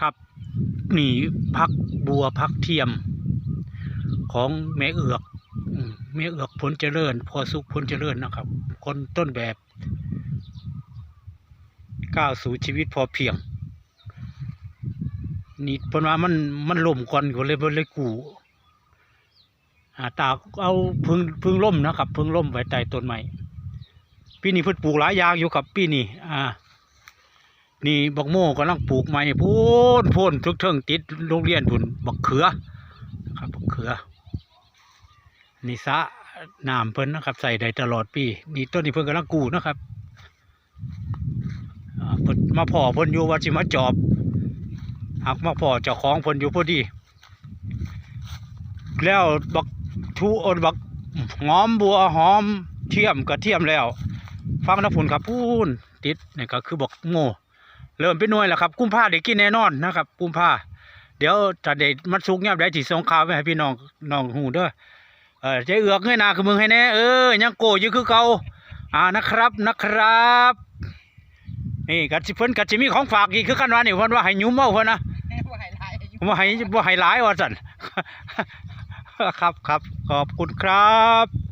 ครับนี่พักบัวพักเทียม ของแม่เอือกอืมแม่เอือกผลเจริญ พอสุขผลเจริญนะครับ คนต้นแบบก้าวสู่ชีวิตพอเพียง นี่เพนว่ามันมันล่มก่อนก็เลยเลยกูอ่าตากเอาพึ่งพึ่งล่มนะครับ พึ่งล่มไว้ใต้ต้นไม้ปีนี้เพิ่นปลูกหลายอย่างอยู่ครับปีนี้อ่า นี่บักโม่กำลังปลูกใหม่พูนพูนทุกเทิงติดโรงเรียนพุ่นบักเขือนะครับบักเขือนี่สะน้ำเพิ่นนะครับ ใส่ได้ตลอดปีนี่ต้นนี้เพิ่นกำลังกูนะครับมาพ่อเพิ่นอยู่ว่าสิมาจอบหักมาพ่อเจ้าของเพิ่นอยู่พอดี แล้วบักทูอดบักหอมบัวหอมเทียมกระเทียมแล้ว ฟังนะพุ่นครับพูนติดนี่ก็คือบักโง่ เริ่มเป็นหน่วยแล้วครับกุ้มผ้าได้กินแน่นอนนะครับกุ้มผ้าเดี๋ยวถ้าได้มันสุกเนี่ยได้ที่ส่งข่าวไปให้พี่น้องน้องหูเด้อเออใจเอือกเงยหน้าคือมึงให้แน่เออยังโกอยู่คือเก่าอ่านะครับนะครับนี่กัดสิเพิ่นกัดสิมีของฝากอีกคือกันว่านี่เพิ่นว่าให้ยุ่มเอาเพิ่นนะว่าให้หลายอยู่ว่าให้ว่าให้หลายว่าสั่นครับครับขอบคุณครับ